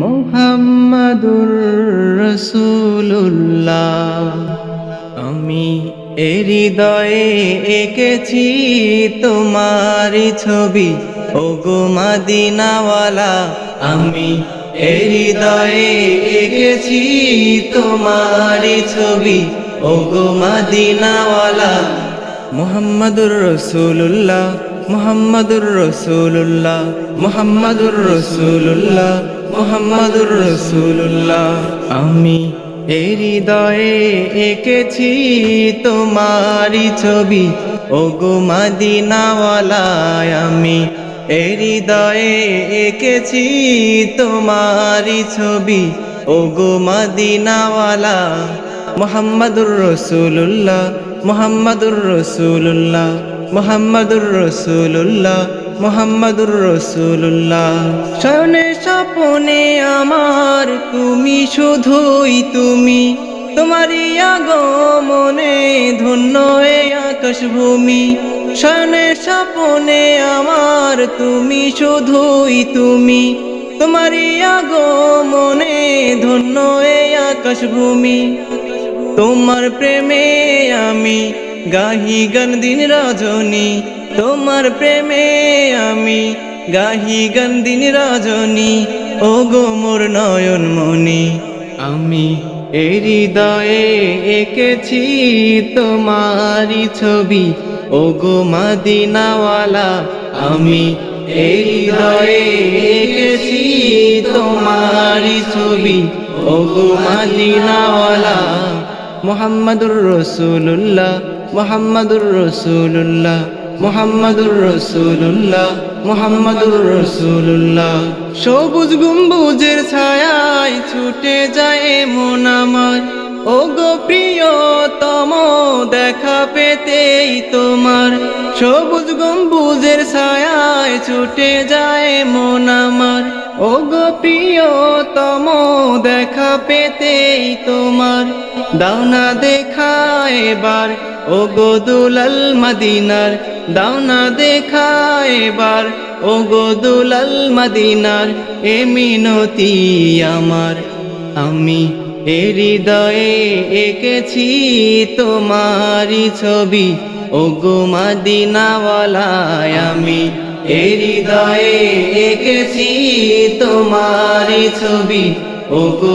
মোহাম্মদুর রসুল্লাহ আমি হৃদয়ে এঁকেছি তোমারই ছবি। ও গো মাদিনাওয়ালা, আমি হৃদয়ে এঁকেছি তোমারই ছবি। ও মাদিনাওয়ালা, মোহাম্মদুর রসুল্লাহ মোহাম্মদুর রসুল্লাহ মোহাম্মদুর রসুল্লাহ মোহাম্মদুর রসুল্লাহ আমি হৃদয়ে এঁকেছি তোমারই ছবি। ও গো আমি হৃদয়ে এঁকেছি তোমারই ছবি। ও গো মাদিনাওয়ালা মোহাম্মদুর রসুল্লাহ মোহাম্মদুর রসুল্লাহ মোহাম্মদুর রসুল্লাহ মোহাম্মদুর রসুল্লাহ শয়নে স্বপনে আমার তুমি শুধুই তুমি, তোমারই আগমনে ধন্য এ আকাশ ভূমি শয়নে স্বপনে আমার তুমি শুধুই তুমি, তোমারই আগমনে ধন্য এ আকাশ ভূমি তোমার প্রেমে আমি গাহি গান দিন রজনী। তোমার প্রেমে আমি গাহি গান দিন রজনী। ও গো মোর নয়ন মনি আমি এ হৃদয়ে এঁকেছি তোমারই ছবি। ও গো মাদিনাওয়ালা, আমি এই হৃদয়ে এঁকেছি তোমারই ছবি। ও গো মাদিনাওয়ালা মোহাম্মদুর রসুল্লাহ মোহাম্মদুর রসুল্লাহ মোহাম্মদুর রসুল্লাহ মোহাম্মদুর রসুল্লাহ সবুজ গম্বুজের ছায়ায় ছুটে যায় মন আমার। ও গো প্রিয়তম, দেখা পেতেই তোমার। সবুজ গম্বুজের ছায়ায় ছুটে যায় মন আমার। ও গো প্রিয়তম, দেখা পেতেই তোমার। দাওনা দেখা এবার ও গো দুলাল মদিনার। দাওনা দেখা এবার ও গো দুলাল মদিনার। এ মিনতি আমার, আমি এ হৃদয়ে এঁকেছি তোমারই ছবি। ও গো আমি এ হৃদয়ে এঁকেছি তোমারই ছবি। ও গো